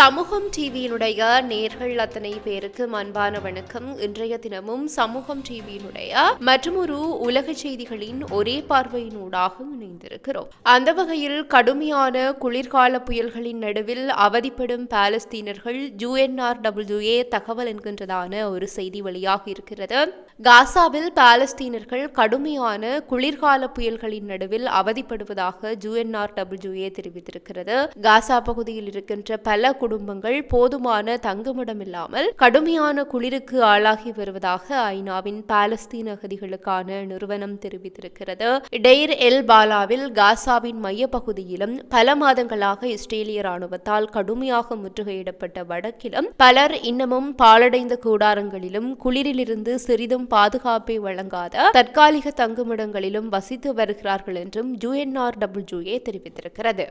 சமூகம் டிவியினுடைய நேர்கள் அத்தனை பேருக்கு அன்பான வணக்கம். இன்றைய தினமும் சமூகம் டிவியினுடைய மற்றொரு உலக செய்திகளின் ஒரே பார்வையினூடாக இணைந்திருக்கிறோம். அந்த வகையில் கடுமையான குளிர்கால புயல்களின் நடுவில் அவதிப்படும் பாலஸ்தீனர்கள் யுஎன்ஆர்டபிள்யூஏ தகவல் என்கின்றதான ஒரு செய்தி வெளியாக இருக்கிறது. காசாவில் பாலஸ்தீனர்கள் கடுமையான குளிர்கால புயல்களின் நடுவில் அவதிப்படுவதாக யுஎன்ஆர்டபிள்யூஏ தெரிவித்திருக்கிறது. காசா பகுதியில் இருக்கின்ற பல குடும்பங்கள் போதுமான தங்குமிடம் இல்லாமல் கடுமையான குளிருக்கு ஆளாகி வருவதாக ஐநாவின் பாலஸ்தீன அகதிகளுக்கான நிறுவனம் தெரிவித்திருக்கிறது. டெய்ர் எல் பாலாவில் காசாவின் மையப்பகுதியிலும் பல மாதங்களாக இஸ்ரேலிய ராணுவத்தால் கடுமையாக முற்றுகையிடப்பட்ட வடக்கிலும் பலர் இன்னமும் பாலடைந்த கூடாரங்களிலும் குளிரிலிருந்து சிறிதும் பாதுகாப்பை வழங்காத தற்காலிக தங்குமிடங்களிலும் வசித்து வருகிறார்கள் என்றும் யுஎன்ஆர்டபிள்யூஏ தெரிவித்திருக்கிறது.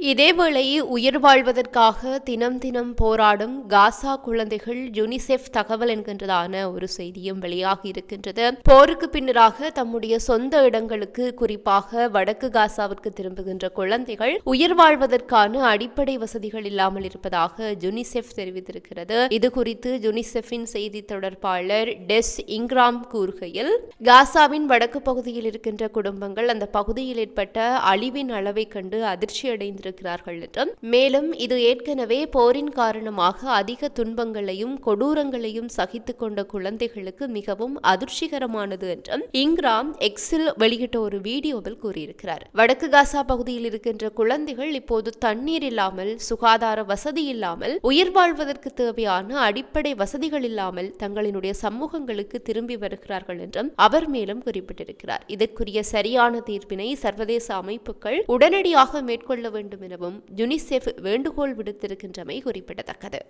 இதேவேளை உயிர் வாழ்வதற்காக தினம் தினம் போராடும் காசா குழந்தைகள் யுனிசெஃப் தகவல் என்கின்றதான ஒரு செய்தியும் வெளியாகி இருக்கின்றது. போருக்கு பின்னராக தம்முடைய சொந்த இடங்களுக்கு குறிப்பாக வடக்கு காசாவிற்கு திரும்புகின்ற குழந்தைகள் உயிர் வாழ்வதற்கான அடிப்படை வசதிகள் இல்லாமல் இருப்பதாக யுனிசெஃப் தெரிவித்திருக்கிறது. இது குறித்து யுனிசெஃபின் செய்தி தொடர்பாளர் டெஸ் இங்ராம் கூறுகையில் காசாவின் வடக்கு பகுதியில் இருக்கின்ற குடும்பங்கள் அந்த பகுதியில் ஏற்பட்ட அழிவின் அளவை கண்டு அதிர்ச்சி அடைந்து என்றும் மேலும் இது ஏற்கனவே போரின் காரணமாக அதிக துன்பங்களையும் கொடூரங்களையும் சகித்துக் கொண்ட குழந்தைகளுக்கு மிகவும் அதிர்ச்சிகரமானது என்றும் இங்ராம் எக்ஸில் வெளியிட்ட ஒரு வீடியோவில் கூறியிருக்கிறார். வடக்கு காசா பகுதியில் இருக்கின்ற குழந்தைகள் இப்போது தண்ணீர் இல்லாமல் சுகாதார வசதி இல்லாமல் உயிர் வாழ்வதற்கு தேவையான அடிப்படை வசதிகள் இல்லாமல் தங்களினுடைய சமூகங்களுக்கு திரும்பி வருகிறார்கள் என்றும் அவர் மேலும் குறிப்பிட்டிருக்கிறார். இதற்குரிய சரியான தீர்ப்பினை சர்வதேச அமைப்புகள் உடனடியாக மேற்கொள்ள வேண்டும் எனவும் யுனிசெஃப் வேண்டுகோள் விடுத்திருக்கின்றமை குறிப்பிடத்தக்கது.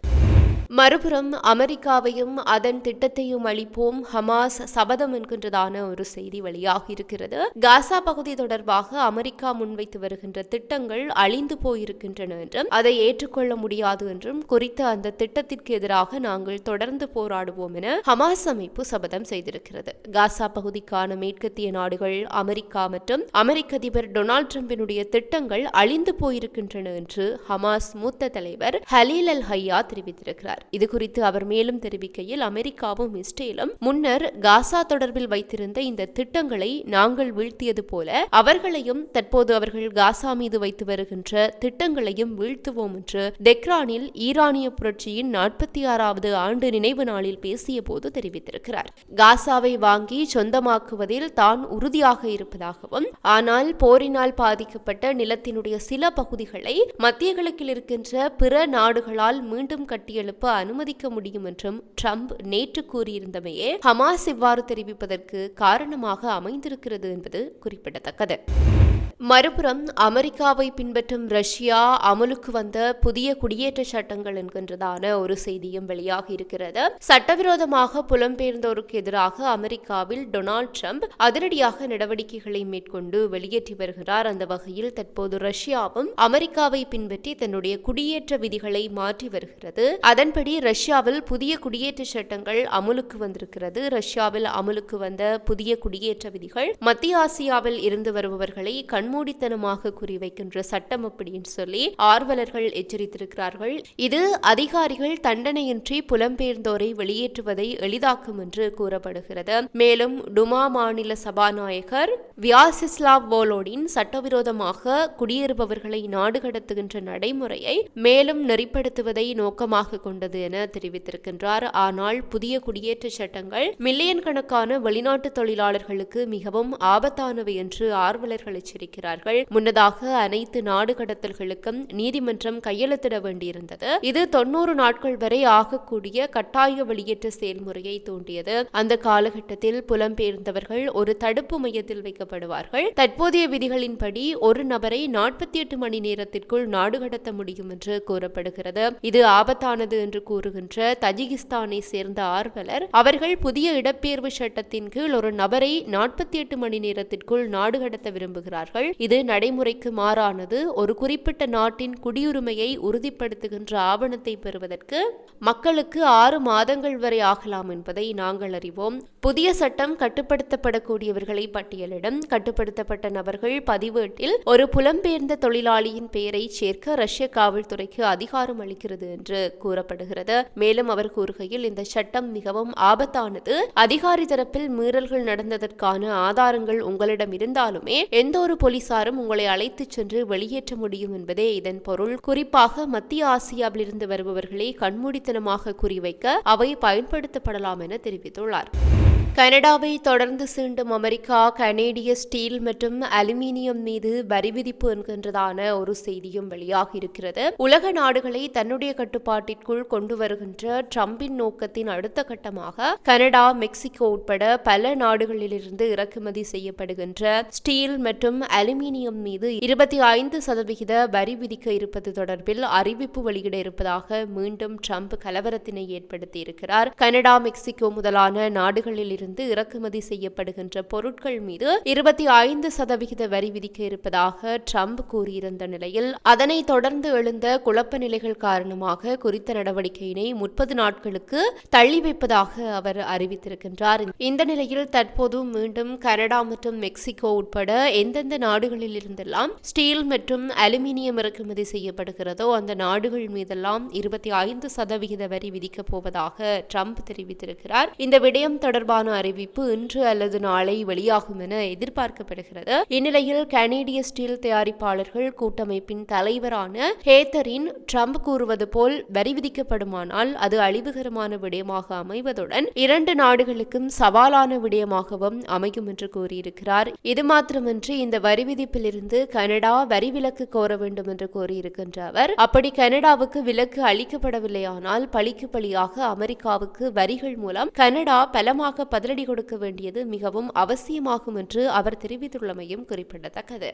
மறுபுறம் அமெரிக்காவையும் அதன் திட்டத்தையும் அளிப்போம். ஹமாஸ் சபதம் என்கின்றதான ஒரு செய்தி வெளியாக இருக்கிறது. காசா பகுதி தொடர்பாக அமெரிக்கா முன்வைத்து வருகின்ற திட்டங்கள் அழிந்து போயிருக்கின்றன என்றும் அதை ஏற்றுக்கொள்ள முடியாது என்றும் குறித்த அந்த திட்டத்திற்கு எதிராக நாங்கள் தொடர்ந்து போராடுவோம் என ஹமாஸ் அமைப்பு சபதம் செய்திருக்கிறது. காசா பகுதிக்கான மேற்கத்திய நாடுகள் அமெரிக்கா மற்றும் அமெரிக்க அதிபர் டொனால்டு டிரம்பினுடைய திட்டங்கள் அழிந்து போயிருக்கின்றன என்று ஹமாஸ் மூத்த தலைவர் ஹலீல் அல் ஹையா தெரிவித்திருக்கிறார். இது குறித்து அவர் மேலும் தெரிவிக்கையில் அமெரிக்காவும் இஸ்ரேலும் முன்னர் காசா தொடர்பில் வைத்திருந்த இந்த திட்டங்களை நாங்கள் வீழ்த்தியது போல அவர்களையும் தற்போது அவர்கள் காசா மீது வைத்து வருகின்ற திட்டங்களையும் வீழ்த்துவோம் என்று தெக்ரானில் ஈரானிய புரட்சியின் நாற்பத்தி ஆறாவது ஆண்டு நினைவு நாளில் பேசிய போது தெரிவித்திருக்கிறார். காசாவை வாங்கி சொந்தமாக்குவதில் தான் உறுதியாக இருப்பதாகவும் ஆனால் போரினால் பாதிக்கப்பட்ட நிலத்தினுடைய சில பகுதிகளை மத்திய கிழக்கில் இருக்கின்ற பிற நாடுகளால் மீண்டும் கட்டியெழுப்ப அனுமதிக்க முடியும் என்றும் ட்ரம்ப் நேற்று கூறியிருந்தமையே ஹமாஸ் இவ்வாறு தெரிவிப்பதற்கு காரணமாக அமைந்திருக்கிறது என்பது குறிப்பிடத்தக்கது. மறுபுறம் அமெரிக்காவை பின்பற்றும் ரஷ்யா அமலுக்கு வந்த புதிய குடியேற்ற சட்டங்கள் என்கின்றதான ஒரு செய்தியும் வெளியாகி இருக்கிறது. சட்டவிரோதமாக புலம்பெயர்ந்தோருக்கு எதிராக அமெரிக்காவில் டொனால்ட் ட்ரம்ப் அதிரடியாக நடவடிக்கைகளை மேற்கொண்டு வெளியேற்றி வருகிறார். அந்த வகையில் தற்போது ரஷ்யாவும் அமெரிக்காவை பின்பற்றி தன்னுடைய குடியேற்ற விதிகளை மாற்றி வருகிறது. அதன்படி ரஷ்யாவில் புதிய குடியேற்ற சட்டங்கள் அமுலுக்கு வந்திருக்கிறது. ரஷ்யாவில் அமுலுக்கு வந்த புதிய குடியேற்ற விதிகள் மத்திய ஆசியாவில் இருந்து வருபவர்களை கண் கண்மூடித்தனமாக குறிவைக்கின்ற சட்டம் அப்படின்னு சொல்லி ஆர்வலர்கள் எச்சரித்திருக்கிறார்கள். இது அதிகாரிகள் தண்டனையின்றி புலம்பெயர்ந்தோரை வெளியேற்றுவதை எளிதாக்கும் என்று கூறப்படுகிறது. மேலும் டுமா மாநில சபாநாயகர் வியாசிஸ்லாவ் போலோடின் சட்டவிரோதமாக குடியேறுபவர்களை நாடு கடத்துகின்ற நடைமுறையை மேலும் நெறிப்படுத்துவதை நோக்கமாக கொண்டது என தெரிவித்திருக்கின்றார். ஆனால் புதிய குடியேற்ற சட்டங்கள் மில்லியன் கணக்கான வெளிநாட்டு தொழிலாளர்களுக்கு மிகவும் ஆபத்தானவை என்று ஆர்வலர்கள் எச்சரிக்கிறார் இருக்கிறார்கள் முன்னதாக அனைத்து நாடு கடத்தல்களுக்கும் நீதிமன்றம் கையெழுத்திட வேண்டியிருந்தது. இது தொன்னூறு நாட்கள் வரை ஆகக்கூடிய கட்டாய வெளியேற்ற செயல்முறையை தூண்டியது. அந்த காலகட்டத்தில் புலம்பெயர்ந்தவர்கள் ஒரு தடுப்பு மையத்தில் வைக்கப்படுவார்கள். தற்போதைய விதிகளின்படி ஒரு நபரை நாற்பத்தி எட்டு மணி நேரத்திற்குள் நாடு கடத்த முடியும் என்று கூறப்படுகிறது. இது ஆபத்தானது என்று கூறுகின்ற தஜிகிஸ்தானை சேர்ந்த ஆர்வலர் அவர்கள் புதிய இடப்பெயர்வு சட்டத்தின் கீழ் ஒரு நபரை நாற்பத்தி எட்டு மணி நேரத்திற்குள் நாடு கடத்த விரும்புகிறார்கள். இது நடைமுறைக்கு மாறானது. ஒரு குறிப்பிட்ட நாட்டின் குடியுரிமையை உறுதிப்படுத்துகின்ற ஆவணத்தை பெறுவதற்கு மக்களுக்கு ஆறு மாதங்கள் வரை ஆகலாம் என்பதை நாங்கள் அறிவோம். புதிய சட்டம் கட்டுப்படுத்தப்படக்கூடியவர்களை பட்டியலிடும். கட்டுப்படுத்தப்பட்ட நபர்கள் பதிவேட்டில் ஒரு புலம்பெயர்ந்த தொழிலாளியின் பெயரை சேர்க்க ரஷ்ய காவல்துறைக்கு அதிகாரம் அளிக்கிறது என்று கூறப்படுகிறது. மேலும் அவர் கூறுகையில் இந்த சட்டம் மிகவும் ஆபத்தானது. அதிகாரி தரப்பில் மீறல்கள் நடந்ததற்கான ஆதாரங்கள் உங்களிடம் இருந்தாலுமே எந்த ஒரு போலீசாரும் உங்களை அழைத்துச் சென்று வெளியேற்ற முடியும் என்பதே இதன் பொருள். குறிப்பாக மத்திய ஆசியாவிலிருந்து வருபவர்களை கண்மூடித்தனமாக குறிவைக்க அவை பயன்படுத்தப்படலாம் என தெரிவித்துள்ளார். கனடாவை தொடர்ந்து சீண்டும் அமெரிக்கா கனேடிய ஸ்டீல் மற்றும் அலுமினியம் மீது வரி விதிப்பு என்கின்றதான ஒரு செய்தியும் வெளியாகி இருக்கிறது. உலக நாடுகளை தன்னுடைய கட்டுப்பாட்டிற்குள் கொண்டு வருகின்ற டிரம்பின் நோக்கத்தின் அடுத்த கட்டமாக கனடா மெக்சிகோ உட்பட பல நாடுகளிலிருந்து இறக்குமதி செய்யப்படுகின்ற ஸ்டீல் மற்றும் அலுமினியம் மீது இருபத்தி ஐந்து சதவிகித வரி விதிக்க இருப்பது தொடர்பில் அறிவிப்பு வெளியிட இருப்பதாக மீண்டும் ட்ரம்ப் கலவரத்தினை ஏற்படுத்தியிருக்கிறார். கனடா மெக்சிகோ முதலான நாடுகளில் இருந்து இறக்குமதி செய்யப்படுகின்ற பொருட்கள் மீது இருபத்தி ஐந்து சதவிகித வரி விதிக்க இருப்பதாக ட்ரம்ப் கூறியிருந்த நிலையில் அதனைத் தொடர்ந்து எழுந்த குழப்ப நிலைகள் காரணமாக குறித்த நடவடிக்கையினை முப்பது நாட்களுக்கு தள்ளி வைப்பதாக அவர் அறிவித்திருக்கின்றார். இந்த நிலையில் தற்போது மீண்டும் கனடா மற்றும் மெக்சிகோ உட்பட எந்தெந்த நாடுகளில் இருந்தெல்லாம் ஸ்டீல் மற்றும் அலுமினியம் இறக்குமதி செய்யப்படுகிறதோ அந்த நாடுகள் மீதெல்லாம் இருபத்தி ஐந்து சதவிகித வரி விதிக்கப் போவதாக ட்ரம்ப் தெரிவித்திருக்கிறார். இந்த விடயம் தொடர்பான அறிவிப்பு இன்று அல்லது நாளை வெளியாகும் என எதிர்பார்க்கப்படுகிறது. இந்நிலையில் கனேடிய ஸ்டீல் தயாரிப்பாளர்கள் கூட்டமைப்பின் தலைவரான ஹேத்தரின் ட்ரம்ப் கூறுவது போல் வரி விதிக்கப்படுமானால் அது அழிவுகரமான விடயமாக அமைவதுடன் இரண்டு நாடுகளுக்கும் சவாலான விடயமாகவும் அமையும் என்று கூறியிருக்கிறார். இது மாத்திரமின்றி இந்த வரி விதிப்பிலிருந்து கனடா வரி விலக்கு கோர வேண்டும் என்று கூறியிருக்கின்ற அவர் அப்படி கனடாவுக்கு விலக்கு அளிக்கப்படவில்லையானால் பழிக்கு பழியாக அமெரிக்காவுக்கு வரிகள் மூலம் கனடா பலமாக பதிலடி கொடுக்க வேண்டியது மிகவும் அவசியமாகும் என்று அவர் தெரிவித்துள்ளமையும் குறிப்பிடத்தக்கது.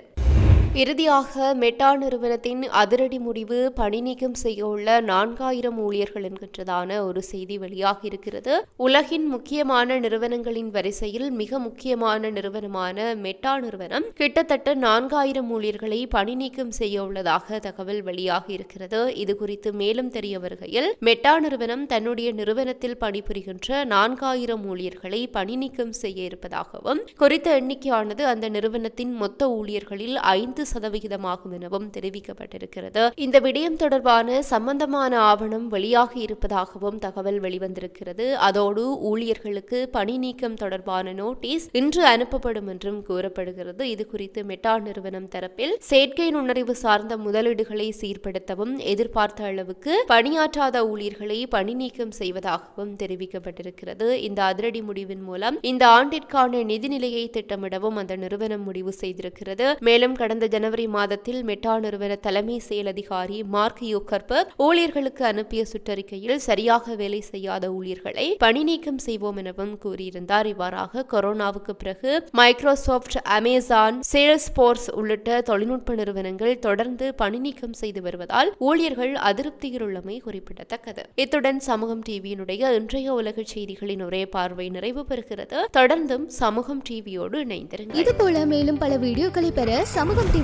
இறுதியாக மெட்டா நிறுவனத்தின் அதிரடி முடிவு பணி நீக்கம் செய்ய உள்ள நான்காயிரம் ஊழியர்கள் என்கின்றதான ஒரு செய்தி வெளியாக இருக்கிறது. உலகின் முக்கியமான நிறுவனங்களின் வரிசையில் மிக முக்கியமான நிறுவனமான மெட்டா நிறுவனம் கிட்டத்தட்ட நான்காயிரம் ஊழியர்களை பணி நீக்கம் செய்ய உள்ளதாக தகவல் வெளியாக இருக்கிறது. இது குறித்து மேலும் தெரிய வருகையில் மெட்டா நிறுவனம் தன்னுடைய நிறுவனத்தில் பணிபுரிகின்ற நான்காயிரம் ஊழியர்களை பணி நீக்கம் செய்ய இருப்பதாகவும் குறித்த எண்ணிக்கையானது அந்த நிறுவனத்தின் மொத்த ஊழியர்களில் ஐந்து சதவிகிதமாகும் எனவும் தெரிவிக்கப்பட்டிருக்கிறது. இந்த விடயம் தொடர்பான சம்பந்தமான ஆவணம் வெளியாகி இருப்பதாகவும் தகவல் வெளிவந்திருக்கிறது. அதோடு ஊழியர்களுக்கு பணி நீக்கம் தொடர்பான நோட்டீஸ் இன்று அனுப்பப்படும் என்றும் கூறப்படுகிறது. இது குறித்து மெட்டா நிறுவனம் தரப்பில் செயற்கை நுண்ணறிவு சார்ந்த முதலீடுகளை சீர்படுத்தவும் எதிர்பார்த்த அளவுக்கு பணியாற்றாத ஊழியர்களை பணி நீக்கம் செய்வதாகவும் தெரிவிக்கப்பட்டிருக்கிறது. இந்த அதிரடி முடிவின் மூலம் இந்த ஆண்டிற்கான நிதிநிலையை திட்டமிடவும் அந்த நிறுவனம் முடிவு செய்திருக்கிறது. மேலும் கடந்த ஜனவரி மாதத்தில் மெட்டா நிறுவன தலைமை செயல் அதிகாரி மார்க் யோக்கர்பர் ஊழியர்களுக்கு அனுப்பிய சுற்றறிக்கையில் சரியாக வேலை செய்யாத ஊழியர்களை பணி நீக்கம் செய்வோம் எனவும் கூறியிருந்தார். இவ்வாறாக கொரோனாவுக்கு பிறகு மைக்ரோசாப்ட் அமேசான் சேல்ஸ் போர்ஸ் உள்ளிட்ட தொழில்நுட்ப நிறுவனங்கள் தொடர்ந்து பணி நீக்கம் செய்து வருவதால் ஊழியர்கள் அதிருப்தியில் உள்ளமை குறிப்பிடத்தக்கது. இத்துடன் சமூகம் டிவியினுடைய இன்றைய உலக செய்திகளின் ஒரே பார்வை நிறைவு பெறுகிறது. தொடர்ந்தும் சமூகம் டிவியோடு இணைந்திருங்கள். இது போல மேலும் பல வீடியோக்களை பெற சமூகம் டிவி